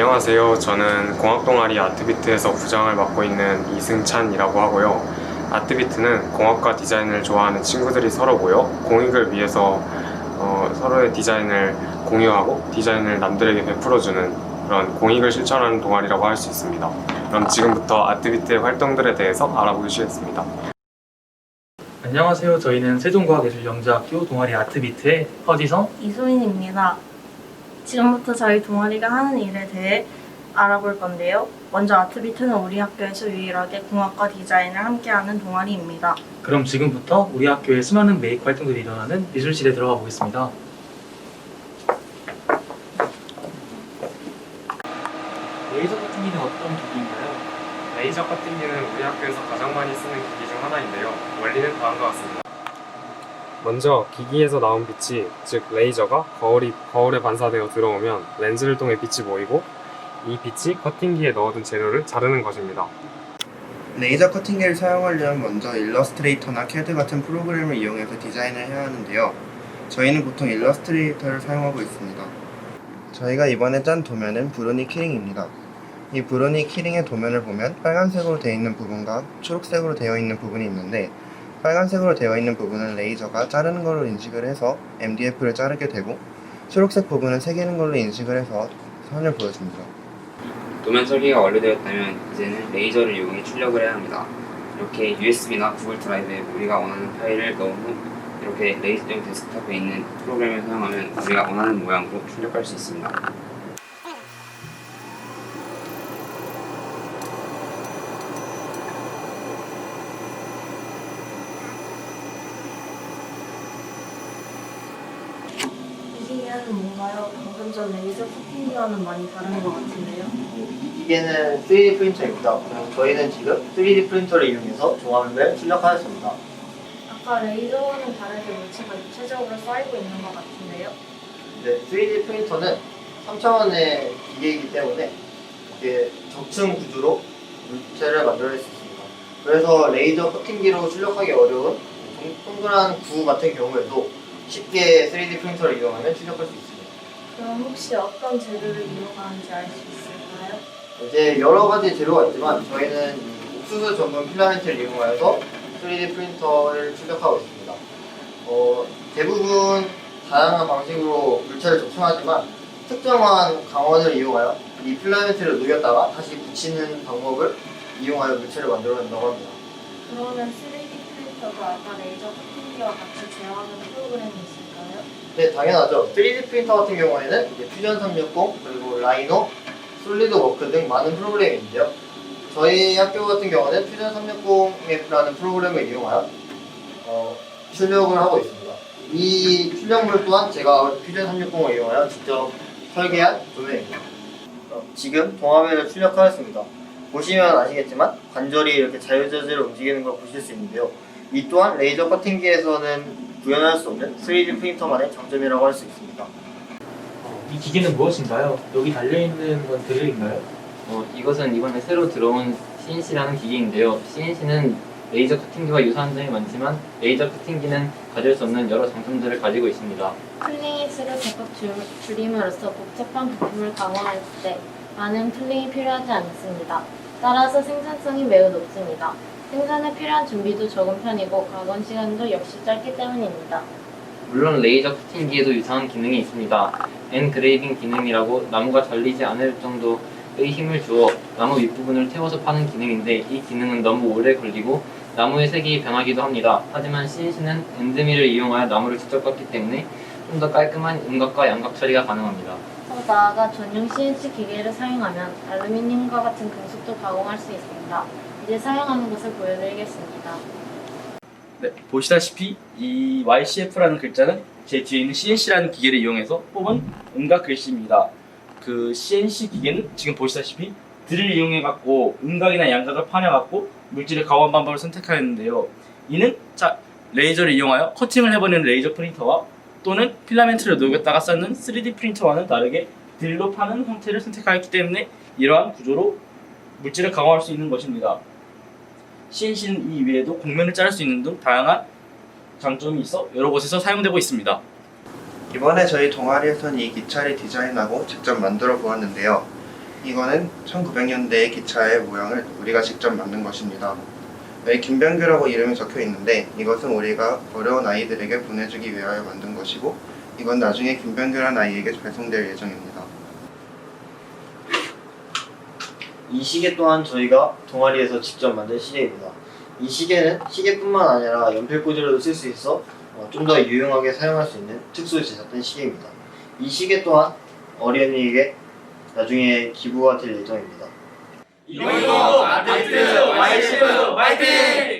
안녕하세요. 저는 공학 동아리 아트비트에서 부장을 맡고 있는 이승찬이라고 하고요. 아트비트는 공학과 디자인을 좋아하는 친구들이 서로 모여 공익을 위해서 어, 서로의 디자인을 공유하고 디자인을 남들에게 베풀어주는 그런 공익을 실천하는 동아리라고 할 수 있습니다. 그럼 지금부터 아트비트의 활동들에 대해서 알아보시겠습니다. 안녕하세요. 저희는 세종과학예술영재학교 동아리 아트비트의 허지성. 이소인입니다. 지금부터 저희 동아리가 하는 일에 대해 알아볼 건데요. 먼저 아트비트는 우리 학교에서 유일하게 공학과 디자인을 함께하는 동아리입니다. 그럼 지금부터 우리 학교에 수많은 메이크 활동들이 일어나는 미술실에 들어가 보겠습니다. 레이저 커팅기는 어떤 기기인가요? 레이저 커팅기는 우리 학교에서 가장 많이 쓰는 기기 중 하나인데요. 원리는 다음과 같습니다. 먼저 기기에서 나온 빛이 즉 레이저가 거울이 거울에 반사되어 들어오면 렌즈를 통해 빛이 모이고 이 빛이 커팅기에 넣어둔 재료를 자르는 것입니다. 레이저 커팅기를 사용하려면 먼저 일러스트레이터나 캐드 같은 프로그램을 이용해서 디자인을 해야 하는데요. 저희는 보통 일러스트레이터를 사용하고 있습니다. 저희가 이번에 짠 도면은 브루니 키링입니다. 이 브루니 키링의 도면을 보면 빨간색으로 되어 있는 부분과 초록색으로 되어 있는 부분이 있는데 빨간색으로 되어 있는 부분은 레이저가 자르는 걸로 인식을 해서 MDF를 자르게 되고 초록색 부분은 새기는 걸로 인식을 해서 선을 보여줍니다. 도면 설계가 완료되었다면 이제는 레이저를 이용해 출력을 해야 합니다. 이렇게 USB나 구글 드라이브에 우리가 원하는 파일을 넣은 후 이렇게 레이저용 데스크탑에 있는 프로그램을 사용하면 우리가 원하는 모양으로 출력할 수 있습니다. 이 기계는 뭔가요? 방금 전 레이저 커팅기와는 많이 다른 것 같은데요. 이 기계는 3D 프린터입니다. 그럼 저희는 지금 3D 프린터를 이용해서 조합을 출력하였습니다. 아까 레이저와는 다르게 물체가 입체적으로 쌓이고 있는 것 같은데요. 네, 3D 프린터는 3차원의 기계이기 때문에 이렇게 적층 구조로 물체를 만들어낼 수 있습니다. 그래서 레이저 커팅기로 출력하기 어려운 동- 동그란 구 같은 경우에도 쉽게 3D 프린터를 이용하면 출력할 수 있습니다. 그럼 혹시 어떤 재료를 이용하는지 알 수 있을까요? 이제 여러 가지 재료가 있지만 저희는 이 옥수수 전분 필라멘트를 이용하여서 3D 프린터를 출력하고 있습니다. 어, 대부분 다양한 방식으로 물체를 적층하지만 특정한 강원을 이용하여 이 필라멘트를 녹였다가 다시 붙이는 방법을 이용하여 물체를 만들어낸다고 합니다. 그러면 3D 프린터도 아까 레이저 커팅기와 같이 제어하는 프로그램이 있을까요? 네, 당연하죠. 3D 프린터 같은 경우에는 이제 퓨전 360 그리고 라이노, 솔리드 워크 등 많은 프로그램이 있는데요. 저희 학교 같은 경우는 퓨전 360F라는 프로그램을 이용하여 어, 출력을 하고 있습니다. 이 출력물 또한 제가 퓨전 360을 이용하여 직접 설계한 도면입니다. 어, 지금 동화면을 출력하였습니다. 보시면 아시겠지만 관절이 이렇게 자유자재로 움직이는 걸 보실 수 있는데요. 이 또한 레이저 커팅기에서는 구현할 수 없는 3D 프린터만의 장점이라고 할 수 있습니다. 이 기계는 무엇인가요? 여기 달려있는 건 드릴인가요? 어, 이것은 이번에 새로 들어온 CNC라는 기기인데요. CNC는 레이저 커팅기와 유사한 점이 많지만 레이저 커팅기는 가질 수 없는 여러 장점들을 가지고 있습니다. 플링이 수를 적극 줄- 줄임으로써 복잡한 부품을 강화할 때 많은 플링이 필요하지 않습니다. 따라서 생산성이 매우 높습니다. 생산에 필요한 준비도 적은 편이고 가공 시간도 역시 짧기 때문입니다. 물론 레이저 커팅기에도 유사한 기능이 있습니다. 엔그레이빙 기능이라고 나무가 잘리지 않을 정도의 힘을 주어 나무 윗부분을 태워서 파는 기능인데 이 기능은 너무 오래 걸리고 나무의 색이 변하기도 합니다. 하지만 CNC는 엔드밀을 이용하여 나무를 직접 깎기 때문에 좀 더 깔끔한 음각과 양각 처리가 가능합니다. 더 나아가 전용 CNC 기계를 사용하면 알루미늄과 같은 금속도 가공할 수 있습니다. 이제 사용하는 것을 보여드리겠습니다. 네, 보시다시피 이 YCF라는 글자는 제 뒤에 있는 CNC라는 기계를 이용해서 뽑은 음각 글씨입니다. 그 CNC 기계는 지금 보시다시피 드릴을 이용해 갖고 음각이나 양각을 파내 갖고 물질의 가원 방법을 선택하였는데요. 이는 자 레이저를 이용하여 커팅을 해버리는 레이저 프린터와 또는 필라멘트를 녹였다가 쌓는 3D 프린터와는 다르게 드릴로 파는 형태를 선택하였기 때문에 이러한 구조로 물질을 강화할 수 있는 것입니다. CNC는 이 외에도 곡면을 자를 수 있는 등 다양한 장점이 있어 여러 곳에서 사용되고 있습니다. 이번에 저희 동아리에서는 이 기차를 디자인하고 직접 만들어 보았는데요. 이거는 1900년대의 기차의 모양을 우리가 직접 만든 것입니다. 여기 김병규라고 이름이 적혀 있는데 이것은 우리가 어려운 아이들에게 보내주기 위하여 만든 것이고 이건 나중에 김병규라는 아이에게 배송될 예정입니다. 이 시계 또한 저희가 동아리에서 직접 만든 시계입니다. 이 시계는 시계뿐만 아니라 연필 꽂이로도 쓸 수 있어 좀 더 유용하게 사용할 수 있는 특수 제작된 시계입니다. 이 시계 또한 어린이에게 나중에 기부가 될 예정입니다. 이거 아티비트 YCF 화이팅!